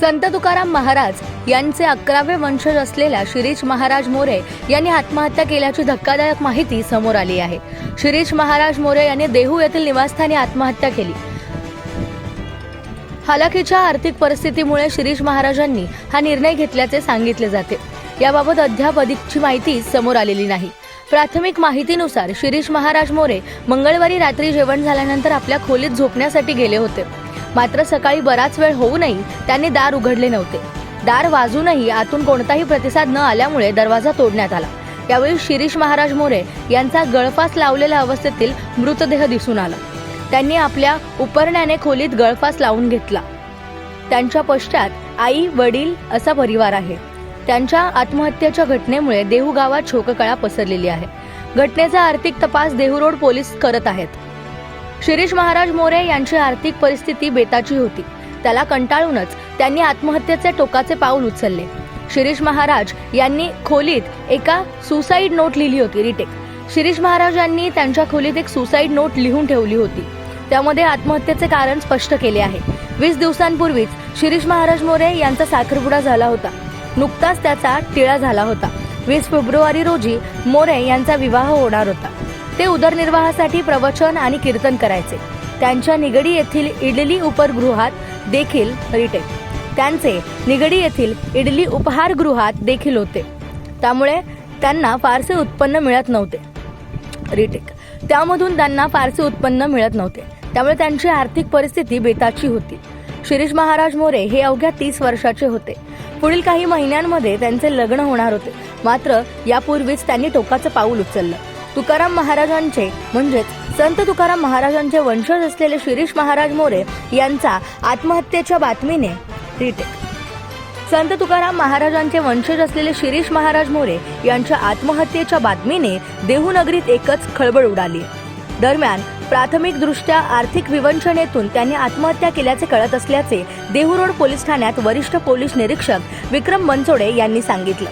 संत तुकाराम महाराज यांचे अकरावे वंशज असलेल्या शिरीष महाराज मोरे यांनी आत्महत्या केल्याची धक्कादायक माहिती समोर आली आहे. शिरीष महाराज मोरे यांनी देहू येथील निवासस्थानी आत्महत्या केली. हालाकीच्या आर्थिक परिस्थितीमुळे शिरीष महाराजांनी हा निर्णय घेतल्याचे सांगितले जाते. याबाबत अद्याप अधिकची माहिती समोर आलेली नाही. प्राथमिक माहितीनुसार शिरीष महाराज मोरे मंगळवारी रात्री जेवण झाल्यानंतर आपल्या खोलीत झोपण्यासाठी गेले होते. मात्र सकाळी बराच वेळ होऊनही त्यांनी दार उघडले नव्हते. दार वाजूनही आतून कोणताही प्रतिसाद न आल्यामुळे दरवाजा तोडण्यात आला. यावेळी शिरीष महाराज मोरे यांचा गळफास लावलेल्या अवस्थेतील मृतदेह दिसून आला. त्यांनी आपल्या उपरण्याने खोलीत गळफास लावून घेतला. त्यांच्या पश्चात आई वडील असा परिवार आहे. त्यांच्या आत्महत्येच्या घटनेमुळे देहू गावात शोककळा पसरलेली आहे. घटनेचा आर्थिक तपास देहू रोड पोलीस करत आहेत. शिरीष महाराज मोरे यांची आर्थिक परिस्थिती बेताची होती. त्याला कंटाळूनच त्यांनी आत्महत्येचे टोकाचे पाऊल उचलले. शिरीष महाराज यांनी खोलीत एका सुसाईड नोट लिहिली होती रिटेक. शिरीष महाराज यांनी त्यांच्या खोलीत एक सुसाईड नोट लिहून ठेवली होती. त्यामध्ये आत्महत्येचे कारण स्पष्ट केले आहे. वीस दिवसांपूर्वीच शिरीष महाराज मोरे यांचा साखरपुडा झाला होता. नुकताच त्याचा टिळा झाला होता. वीस फेब्रुवारी रोजी मोरे यांचा विवाह होणार होता. ते उदरनिर्वाहासाठी प्रवचन आणि कीर्तन करायचे. त्यांच्या निगडी येथील इडली उपहारगृहात देखील रिटेक त्यांचे निगडी येथील इडली उपहारगृहात देखील होते. त्यामुळे त्यांना फारसे उत्पन्न मिळत नव्हते. रिटेक त्यामधून त्यांना फारसे उत्पन्न मिळत नव्हते. त्यामुळे त्यांची आर्थिक परिस्थिती बेताची होती. शिरीष महाराज मोरे हे अवघ्या तीस वर्षाचे होते. पुढील काही महिन्यांमध्ये त्यांचे लग्न होणार होते. मात्र यापूर्वीच त्यांनी टोकाचं पाऊल उचललं. तुकाराम महाराजांचे म्हणजेच संत तुकाराम महाराजांचे वंशज असलेले शिरीष महाराज मोरे यांचा आत्महत्येच्या बातमीने रिटेक संत तुकाराम महाराजांचे वंशज असलेले शिरीष महाराज मोरे यांच्या आत्महत्येच्या बातमीने देहूनगरीत एकच खळबळ उडाली. दरम्यान प्राथमिक दृष्ट्या आर्थिक विवंचनेतून त्यांनी आत्महत्या केल्याचे कळत असल्याचे देहू रोड पोलीस ठाण्यात वरिष्ठ पोलीस निरीक्षक विक्रम बनसोडे यांनी सांगितलं.